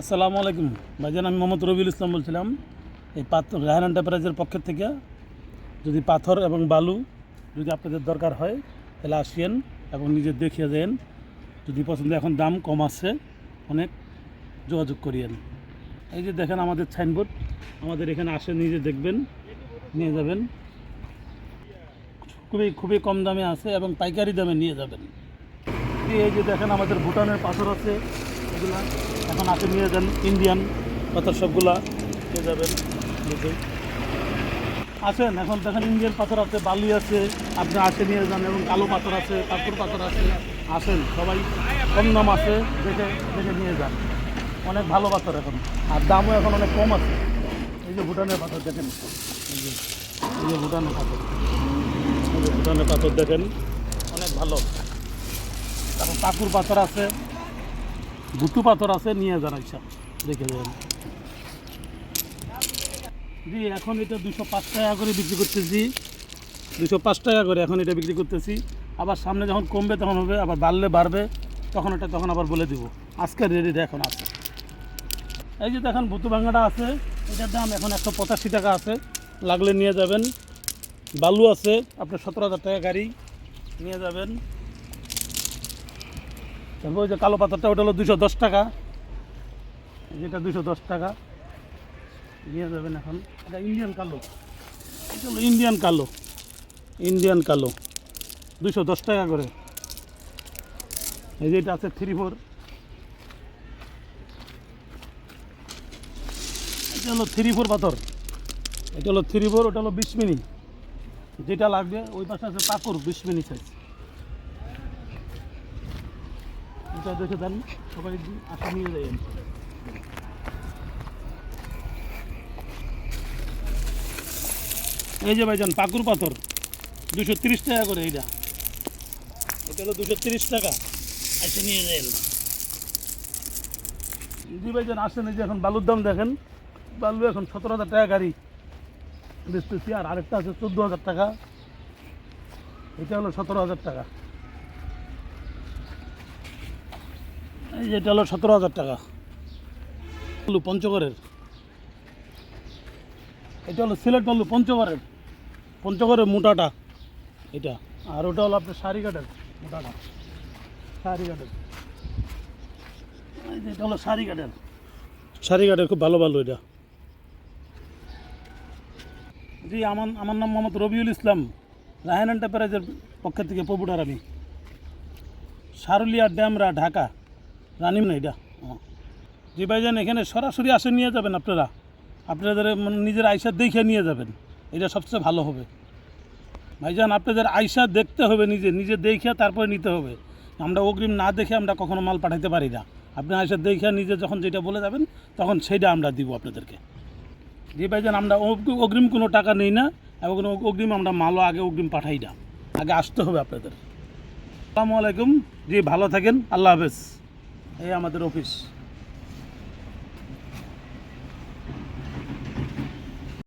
আসসালামু আলাইকুম। ভাইজান, আমি মোহাম্মদ রবিউল ইসলাম বলছিলাম। এই পাথর রায়হান এন্টারপ্রাইজের পক্ষ থেকে যদি পাথর এবং বালু যদি আপনাদের দরকার হয়, তাহলে আসিয়েন এবং নিজে দেখিয়ে দেন। যদি পছন্দ এখন দাম কম আছে, অনেক যোগাযোগ করিয়েন। এই যে দেখেন আমাদের সাইনবোর্ড আমাদের এখানে আসে, নিজে দেখবেন, নিয়ে যাবেন। খুবই খুবই কম দামে আছে এবং পাইকারি দামে নিয়ে যাবেন। এই যে দেখেন আমাদের ভুটানের পাথর আছে এগুলা। এখন আপনি নিয়ে যান ইন্ডিয়ান পাথর সবগুলা নিয়ে যাবেন আসেন, এখন দেখেন ইন্ডিয়ান পাথর আছে, বালি আছে, আপনি আসে নিয়ে যান, এবং কালো পাথর আছে, কাপড় পাথর আছে, আসেন, সবাই কম দাম আছে, দেখে দেখে নিয়ে যান। অনেক ভালো পাথর এখন, আর দামও এখন অনেক কম আছে। এই যে ভুটানের পাথর দেখেন, এই যে এই যে ভুটানের পাথর। এই যে ভুটানের পাথর দেখেন, অনেক ভালো। তারপর পাকুর পাথর আছে গুটু পাথর আছে, নিয়ে যান সব দেখে যাবেন জি, এখন এটা দুশো পাঁচ টাকা করে বিক্রি করতেছি। দুশো পাঁচ টাকা করে এখন এটা বিক্রি করতেছি। আবার সামনে যখন কমবে তখন হবে, আবার বাড়লে বাড়বে, তখন এটা তখন আবার বলে দিব। আজকে রেডি এখন আছে। এই যে দেখেন, ভুতু ভাঙাটা আছে। এটার দাম এখন একশো পঁচাশি টাকা আছে। লাগলে নিয়ে যাবেন। বালু আছে, আপনার সতেরো হাজার টাকা গাড়ি নিয়ে যাবেন। ওই যে কালো পাথরটা, ওটা হলো দুশো দশ টাকা। যেটা দুশো দশ টাকা। নিয়ে যাবেন এখন। এটা ইন্ডিয়ান কালো। এটা হলো ইন্ডিয়ান কালো। ইন্ডিয়ান কালো। দুশো দশ টাকা করে। এই যে এটা আছে থ্রি ফোর। এটা হলো থ্রি ফোর পাথর। এটা হলো থ্রি ফোর, ওটা হলো বিশ মিনি যেটা লাগবে, ওই পাশে আছে পাকুর বিশ মিনি সাইজ দেখে দেন। সবাই আসে, নিয়ে যাবেন এই যে ভাইজান, পাকুর পাথর। দুশো তিরিশ টাকা করে এইটা। এটা হলো দুশো তিরিশ টাকা। এসে নিয়ে যাবেন জি ভাইজান, আসেন, এই যে এখন বালুর দাম দেখেন। বালু এখন সতেরো হাজার টাকা গাড়ি। বেচতেছি, আর আরেকটা আছে চোদ্দ হাজার টাকা। এটা হলো সতেরো হাজার টাকা। এই যে এটা হলো সতেরো হাজার টাকা। বালু পঞ্চগড়ের। এটা হলো সিলেট বালু পঞ্চগড়ের। পঞ্চগড়ের মোটাটা এটা। আর ওটা হলো আপনার সারিঘাটের মোটাটা। সারিঘাটের। এটা হলো সারিঘাটের। সারিঘাটের খুব ভালো ভালো এটা। জি, আমার আমার নাম মোহাম্মদ রবিউল ইসলাম। রায়হান এন্টারপ্রাইজের পক্ষ থেকে প্রভুটার আমি। সারুলিয়া ড্যামরা, ঢাকা। রানিম না এটা। জি ভাইজান এখানে সরাসরি আসে নিয়ে যাবেন আপনারা। আপনাদের মানে নিজের আইসা দেখে নিয়ে যাবেন। এটা সবচেয়ে ভালো হবে। ভাইজান, আপনাদের আইসা দেখতে হবে নিজে। নিজে দেখে তারপরে নিতে হবে। আমরা অগ্রিম না দেখে আমরা কখনো মাল পাঠাতে পারি না। আপনি আইসা দেখে নিজে যখন যেটা বলে যাবেন, তখন সেইটা আমরা দিব আপনাদেরকে। জি ভাইজান, আমরা অগ- অগ্রিম কোনো টাকা নেই না, এবং অগ্রিম আমরা মালও আগে অগ্রিম পাঠাই না। আগে আসতে হবে আপনাদের। আসসালামু আলাইকুম। জি, ভালো থাকেন। আল্লাহ হাফেজ। এই আমাদের অফিস